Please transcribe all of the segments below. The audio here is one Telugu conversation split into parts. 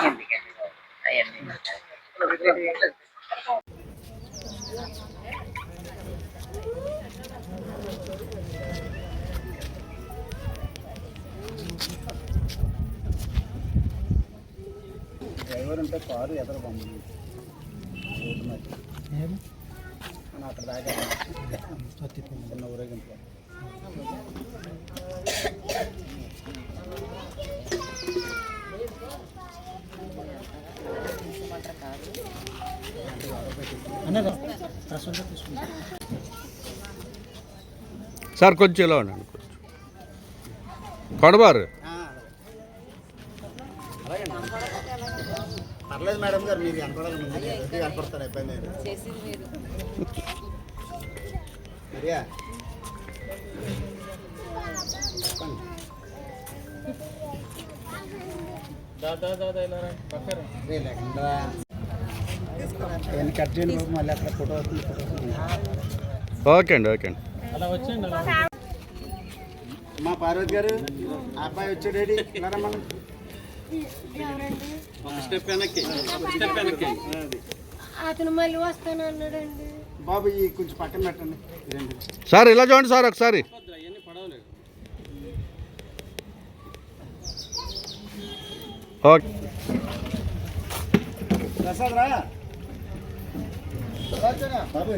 ఎందుకండి అవన్నీ డ్రైవర్ ఉంటే కారు ఎదర బొమ్మలు మనం అక్కడ దాకా చిన్న ఊరేగింపు సార్ కొంచెం. ఇలా ఉండండి కొంచెం కొడబారు పర్లేదు మేడం గారు మీరు. కనపడతారు ఇబ్బంది ఓకే అండి ఓకే అండి. మా పార్వతి గారు ఆ అబ్బాయి వచ్చాడేడి మనం? అతను మళ్ళీ వస్తాను అన్నాడండి. బాబు ఈ కొంచెం పక్కన పెట్టండి. సార్ ఇలా చూడండి సార్ ఒకసారి. ఓకే. ప్రసాద్ రా. బాబు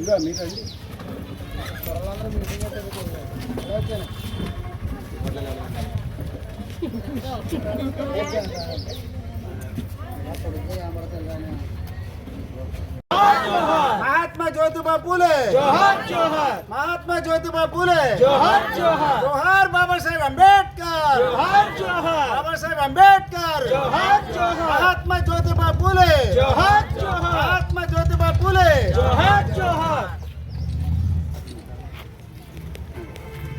ఇదిగో మీరు రండి మహాత్మా జ్యోతిబా పూలే మహాత్మా జ్యోతిబా పూలే జోహార్ బాబాసాహెబ్ అంబేద్కర్ బాబాసాహెబ్ అంబేద్కర్ మహాత్మా జ్యోతిబా పూలే మహాత్మా జ్యోతిబా పూలే మేడం మీరు ఎలా కూర్చున్నారు? మీరు ఎలా నాకు కూర్చోండమ్మా.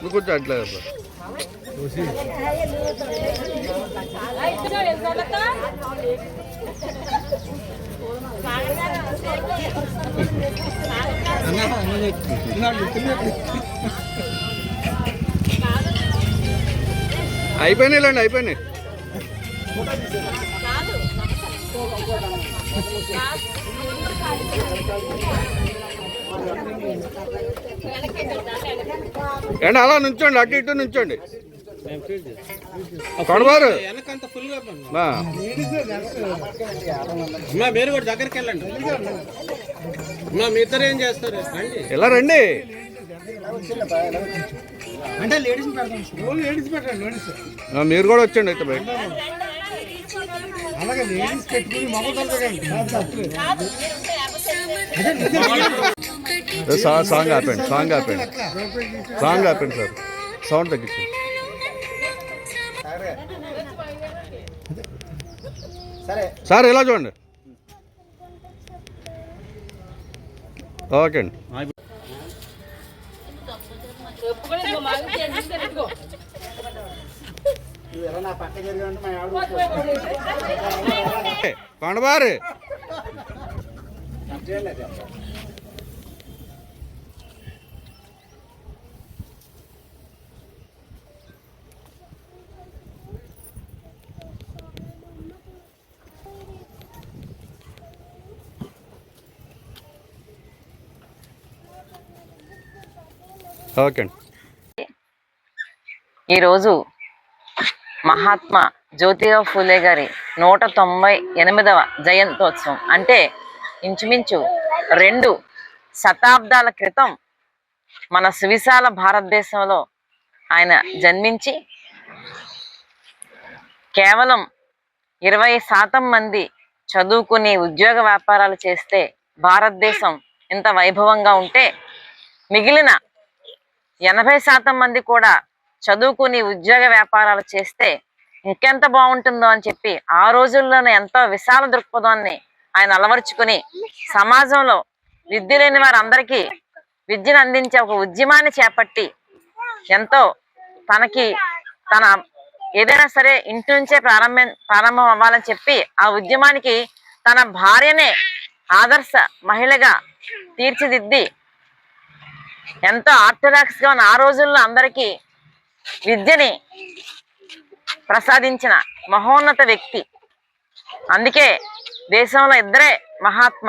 నువ్వు కొంచెం అట్లేదు సార్ అయిపోయినాయిలేండి అయిపోయినాయి. ఏండి అలా నుంచోండి అటు ఇటు నుంచోండి. మా. మీరు కూడా దగ్గరికి వెళ్ళండి. మా ఇద్దరు ఏం చేస్తారు? రండి. ఇలా రండి. అంటే లేడీస్ పెట్టండి మీరు కూడా వచ్చండి అయితే బయట. అలాగే లేడీస్ పెట్టుకుని సా- సాంగ్ ఆపండి సాంగ్ ఆపండి సాంగ్ ఆపండి సార్. సౌండ్ తగ్గించండి. సరే. సార్ ఇలా చూడండి? ఓకే అండి. ఎలా కొండబారు ఓకే అండి. ఈరోజు మహాత్మా జ్యోతిరావు ఫూలే గారి నూట తొంభై ఎనిమిదవ జయంతోత్సవం. అంటే ఇంచుమించు రెండు శతాబ్దాల క్రితం మన సువిశాల భారతదేశంలో ఆయన జన్మించి కేవలం ఇరవై శాతం మంది చదువుకుని ఉద్యోగ వ్యాపారాలు చేస్తే భారతదేశం ఇంత వైభవంగా ఉంటే మిగిలిన ఎనభై శాతం మంది కూడా చదువుకుని ఉద్యోగ వ్యాపారాలు చేస్తే ఇంకెంత బాగుంటుందో అని చెప్పి ఆ రోజుల్లోనే ఎంతో విశాల దృక్పథాన్ని ఆయన అలవరుచుకుని సమాజంలో విద్య లేని వారందరికీ విద్యను అందించే ఒక ఉద్యమాన్ని చేపట్టి ఎంతో తనకి తన ఏదైనా సరే ఇంటి నుంచే ప్రారంభం ప్రారంభం అవ్వాలని చెప్పి ఆ ఉద్యమానికి తన భార్యనే ఆదర్శ మహిళగా తీర్చిదిద్ది ఎంతో ఆర్థడాక్స్గా ఉన్న ఆ రోజుల్లో అందరికీ విద్యని ప్రసాదించిన మహోన్నత వ్యక్తి. అందుకే దేశంలో ఇద్దరే మహాత్మ.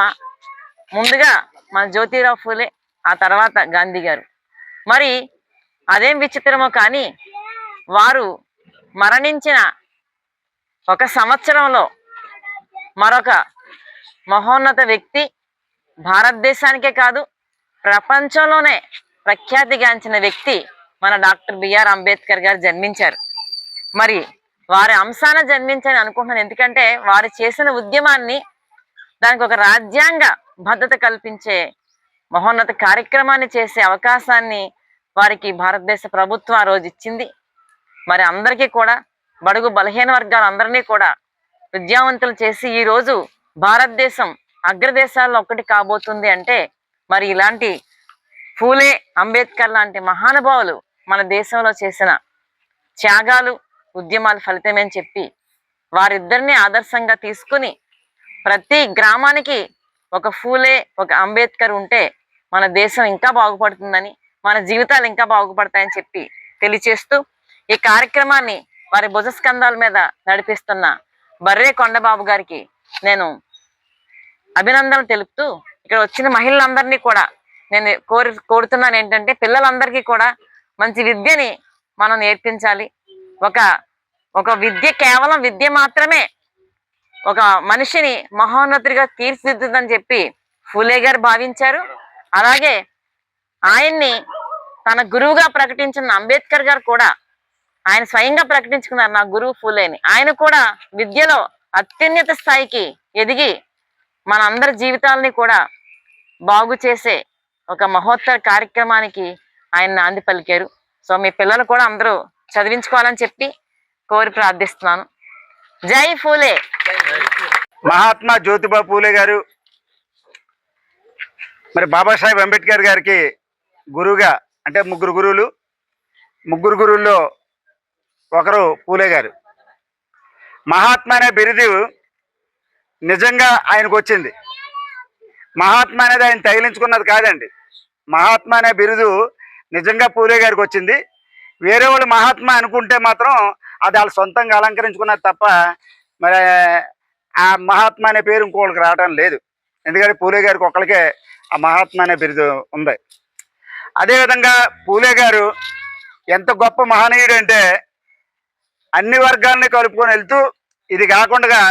ముందుగా మన జ్యోతిరావు ఫూలే ఆ తర్వాత గాంధీ గారు. మరి అదేం విచిత్రమో కానీ వారు మరణించిన ఒక సంవత్సరంలో మరొక మహోన్నత వ్యక్తి భారతదేశానికే కాదు ప్రపంచంలోనే ప్రఖ్యాతిగాంచిన వ్యక్తి మన డాక్టర్ బిఆర్ అంబేద్కర్ గారు జన్మించారు. మరి వారి అంశాన జన్మించని అనుకుంటున్నాను. ఎందుకంటే వారు చేసిన ఉద్యమాన్ని దానికి ఒక రాజ్యాంగ భద్రత కల్పించే మహోన్నత కార్యక్రమాన్ని చేసే అవకాశాన్ని వారికి భారతదేశ ప్రభుత్వం ఆ రోజు ఇచ్చింది. మరి అందరికీ కూడా బడుగు బలహీన వర్గాలందరినీ కూడా విద్యావంతులు చేసి ఈ రోజు భారతదేశం అగ్రదేశాల్లో ఒకటి కాబోతుంది అంటే మరి ఇలాంటి ఫూలే అంబేద్కర్ లాంటి మహానుభావులు మన దేశంలో చేసిన త్యాగాలు ఉద్యమాలు ఫలితమే అని చెప్పి వారిద్దరిని ఆదర్శంగా తీసుకుని ప్రతి గ్రామానికి ఒక ఫూలే ఒక అంబేద్కర్ ఉంటే మన దేశం ఇంకా బాగుపడుతుందని మన జీవితాలు ఇంకా బాగుపడతాయని చెప్పి తెలియచేస్తూ ఈ కార్యక్రమాన్ని వారి భుజస్కంధాల మీద నడిపిస్తున్న బర్రే కొండబాబు గారికి నేను అభినందనలు తెలుపుతూ ఇక్కడ వచ్చిన మహిళలందరినీ కూడా నేను కోరి కోరుతున్నాను ఏంటంటే పిల్లలందరికీ కూడా మంచి విద్యని మనం నేర్పించాలి. ఒక ఒక విద్య కేవలం విద్య మాత్రమే ఒక మనిషిని మహోన్నతుడిగా తీర్చిదిద్దుదని చెప్పి ఫూలే గారు భావించారు. అలాగే ఆయన్ని తన గురువుగా ప్రకటించిన అంబేద్కర్ గారు కూడా ఆయన స్వయంగా ప్రకటించుకున్నారు నా గురువు ఫూలేని. ఆయన కూడా విద్యలో అత్యున్నత స్థాయికి ఎదిగి మనందరి జీవితాలని కూడా బాగు చేసే ఒక మహోత్తర కార్యక్రమానికి ఆయన నాంది పలికారు. సో మీ పిల్లలు కూడా అందరూ చదివించుకోవాలని చెప్పి కోరి ప్రార్థిస్తున్నాను. జై ఫూలే! మహాత్మా జ్యోతిబా పూలే గారు మరి బాబాసాహెబ్ అంబేద్కర్ గారికి గురువుగా అంటే ముగ్గురు గురువులు ముగ్గురు గురువుల్లో ఒకరు పూలే గారు. మహాత్మా అనే బిరుదు నిజంగా ఆయనకు వచ్చింది. మహాత్మా అనేది ఆయన తగిలించుకున్నది కాదండి. మహాత్మా అనే బిరుదు నిజంగా పూలే గారికి వచ్చింది. వేరే వాళ్ళు మహాత్మా అనుకుంటే మాత్రం అది వాళ్ళు సొంతంగా అలంకరించుకున్నది తప్ప మరి ఆ మహాత్మా అనే పేరు ఇంకోళ్ళకి రావడం లేదు. ఎందుకంటే పూలే గారికి ఒక్కరికే ఆ మహాత్మా అనే బిరుదు ఉంది. అదేవిధంగా పూలే గారు ఎంత గొప్ప మహనీయుడు అంటే అన్ని వర్గాలని కలుపుకొని వెళ్తూ ఇది కాకుండా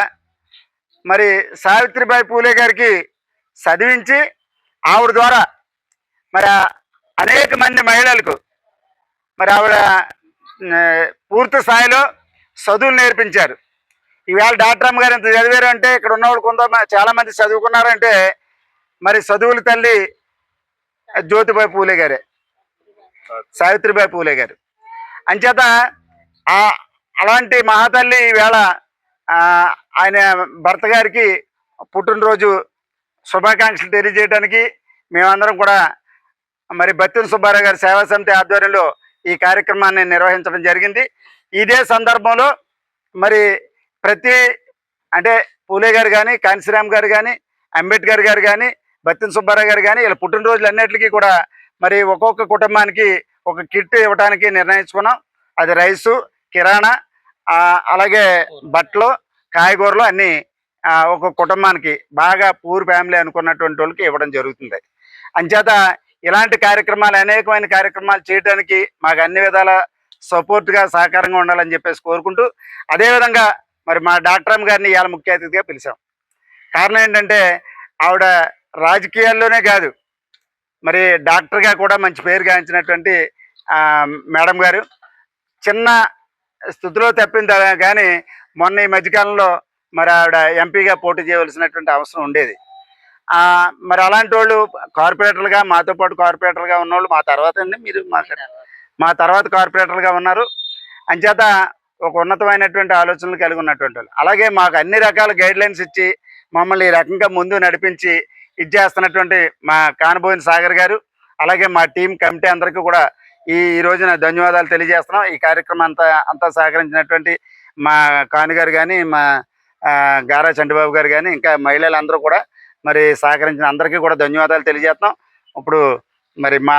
మరి సావిత్రిబాయి పూలే గారికి చదివించి ఆవిడ ద్వారా మరి అనేక మంది మహిళలకు మరి ఆవిడ పూర్తి స్థాయిలో చదువులు నేర్పించారు. ఈవేళ డాక్టర్ అమ్మ గారు ఇంత చదివారు అంటే ఇక్కడ ఉన్నవాళ్ళు కొంత చాలామంది చదువుకున్నారంటే మరి చదువుల తల్లి జ్యోతిబాయి పూలే గారే. సావిత్రిబాయి పూలే గారు. అంచేత అలాంటి మహాతల్లి ఈవేళ ఆయన భర్త గారికి పుట్టినరోజు శుభాకాంక్షలు తెలియజేయడానికి మేమందరం కూడా మరి బత్తిన సుబ్బారావు గారి సేవా సమితి ఆధ్వర్యంలో ఈ కార్యక్రమాన్ని నిర్వహించడం జరిగింది. ఇదే సందర్భంలో మరి ప్రతి అంటే పూలే గారు కానీ కాంశీరామ్ గారు కానీ అంబేద్కర్ గారు కానీ బత్తిన సుబ్బారావు గారు కానీ ఇలా పుట్టినరోజులు అన్నిటికీ కూడా మరి ఒక్కొక్క కుటుంబానికి ఒక కిట్ ఇవ్వడానికి నిర్ణయించుకున్నాం. అది రైసు కిరాణా అలాగే బట్టలు కాయగూరలు అన్నీ ఒక కుటుంబానికి బాగా పూర్ ఫ్యామిలీ అనుకున్నటువంటి వాళ్ళకి ఇవ్వడం జరుగుతుంది. అంచేత ఇలాంటి కార్యక్రమాలు అనేకమైన కార్యక్రమాలు చేయడానికి మాకు అన్ని విధాల సపోర్ట్గా సహకారంగా ఉండాలని చెప్పేసి కోరుకుంటూ అదేవిధంగా మరి మా డాక్టర్ గారిని ఇవాళ ముఖ్య అతిథిగా పిలిచాం. కారణం ఏంటంటే ఆవిడ రాజకీయాల్లోనే కాదు. మరి డాక్టర్గా కూడా మంచి పేరు గాంచినటువంటి మేడం గారు చిన్న స్థుతిలో తప్పింది కానీ మొన్న ఈ మధ్యకాలంలో మరి ఆవిడ ఎంపీగా పోటీ చేయవలసినటువంటి అవసరం ఉండేది. మరి అలాంటి వాళ్ళు కార్పొరేటర్లుగా మాతో పాటు కార్పొరేటర్గా ఉన్నవాళ్ళు మా తర్వాత అండి మీరు మాట్లాడారు మా తర్వాత కార్పొరేటర్గా ఉన్నారు. అంచేత ఒక ఉన్నతమైనటువంటి ఆలోచనలు కలిగి ఉన్నటువంటి వాళ్ళు. అలాగే మాకు అన్ని రకాల గైడ్ లైన్స్ ఇచ్చి మమ్మల్ని ఈ రకంగా ముందు నడిపించి ఇది చేస్తున్నటువంటి మా కానబోయిన సాగర్ గారు అలాగే మా టీం కమిటీ అందరికీ కూడా ఈ ఈ రోజున ధన్యవాదాలు తెలియజేస్తున్నాం. ఈ కార్యక్రమం అంతా అంతా సహకరించినటువంటి మా కానుగారు కానీ మా గారా చంద్రబాబు గారు కానీ ఇంకా మహిళలందరూ కూడా మరి సహకరించిన అందరికీ కూడా ధన్యవాదాలు తెలియజేస్తున్నాం. ఇప్పుడు మరి మా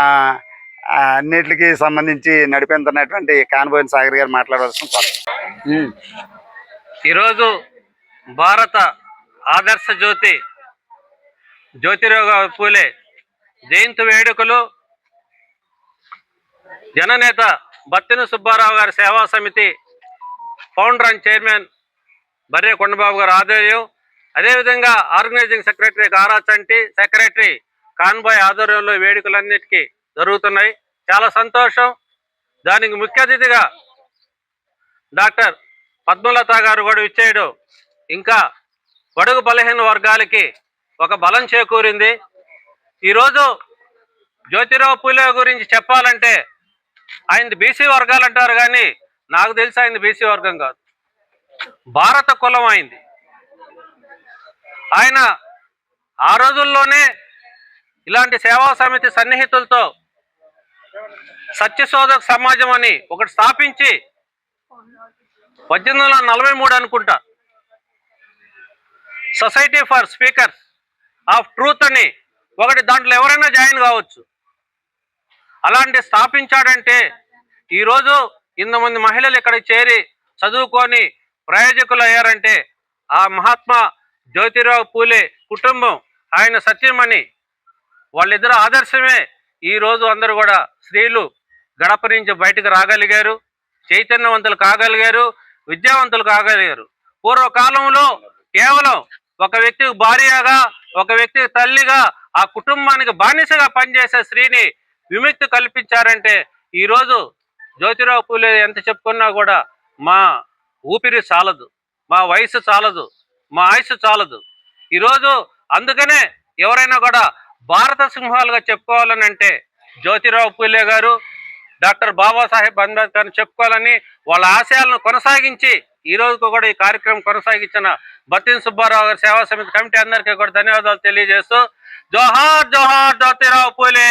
అన్నిటికి సంబంధించి నడిపిస్తున్నటువంటి కానబోయిన సాగర్ గారు మాట్లాడవలసిన ఈరోజు భారత ఆదర్శ జ్యోతి జ్యోతిరావు పూలే జయంతి వేడుకలు జననేత బత్తిన సుబ్బారావు గారి సేవా సమితి ఫౌండర్ అండ్ చైర్మన్ బర్రే కొండబాబు గారు ఆధ్వర్యం. అదేవిధంగా ఆర్గనైజింగ్ సెక్రటరీ గారా చంటి సెక్రటరీ కాన్బాయ్ ఆధ్వర్యంలో వేడుకలన్నిటికీ జరుగుతున్నాయి. చాలా సంతోషం. దానికి ముఖ్య అతిథిగా డాక్టర్ పద్మలత గారు కూడా ఇచ్చేయడం ఇంకా బడుగు బలహీన వర్గాలకి ఒక బలం చేకూరింది. ఈరోజు జ్యోతిరావు పూలే గురించి చెప్పాలంటే ఆయన బీసీ వర్గాలు అంటారు కానీ నాకు తెలిసి ఆయన బీసీ వర్గం కాదు. భారత కులం అయింది. ఆయన ఆ రోజుల్లోనే ఇలాంటి సేవా సమితి సన్నిహితులతో సత్యశోధక సమాజం అని ఒకటి స్థాపించి పద్దెనిమిది వందల నలభై మూడు అనుకుంటా. Society for speakers of truth అని ఒకటి దాంట్లో ఎవరైనా జాయిన్ కావచ్చు. అలాంటి స్థాపించాడంటే ఈరోజు ఇంతమంది మహిళలు ఇక్కడ చేరి చదువుకొని ప్రయోజకులు అయ్యారంటే ఆ మహాత్మా జ్యోతిరావు పూలే కుటుంబం ఆయన సత్యమని వాళ్ళిద్దరు ఆదర్శమే. ఈ రోజు అందరూ కూడా స్త్రీలు గడప నుంచి బయటకు రాగలిగారు చైతన్యవంతులు కాగలిగారు విద్యావంతులు కాగలిగారు. పూర్వకాలంలో కేవలం ఒక వ్యక్తికి భార్యగా ఒక వ్యక్తికి తల్లిగా ఆ కుటుంబానికి బానిసగా పనిచేసే స్త్రీని విముక్తి కల్పించారంటే ఈరోజు జ్యోతిరావు పూలే ఎంత చెప్పుకున్నా కూడా మా ఊపిరి చాలదు మా వయసు చాలదు మా ఆయుసు చాలదు. ఈరోజు అందుకనే ఎవరైనా కూడా భారత సింహాలుగా చెప్పుకోవాలని అంటే జ్యోతిరావు పూలే గారు డాక్టర్ బాబాసాహెబ్ అంబేద్కర్ చెప్పుకోవాలని వాళ్ళ ఆశయాలను కొనసాగించి ఈ రోజుకు కూడా ఈ కార్యక్రమం కొనసాగించిన బతిన్ సుబ్బారావు గారి సేవా సమితి కమిటీ అందరికీ కూడా ధన్యవాదాలు తెలియజేస్తూ జోహార్ జోహార్ జ్యోతిరావు పూలే!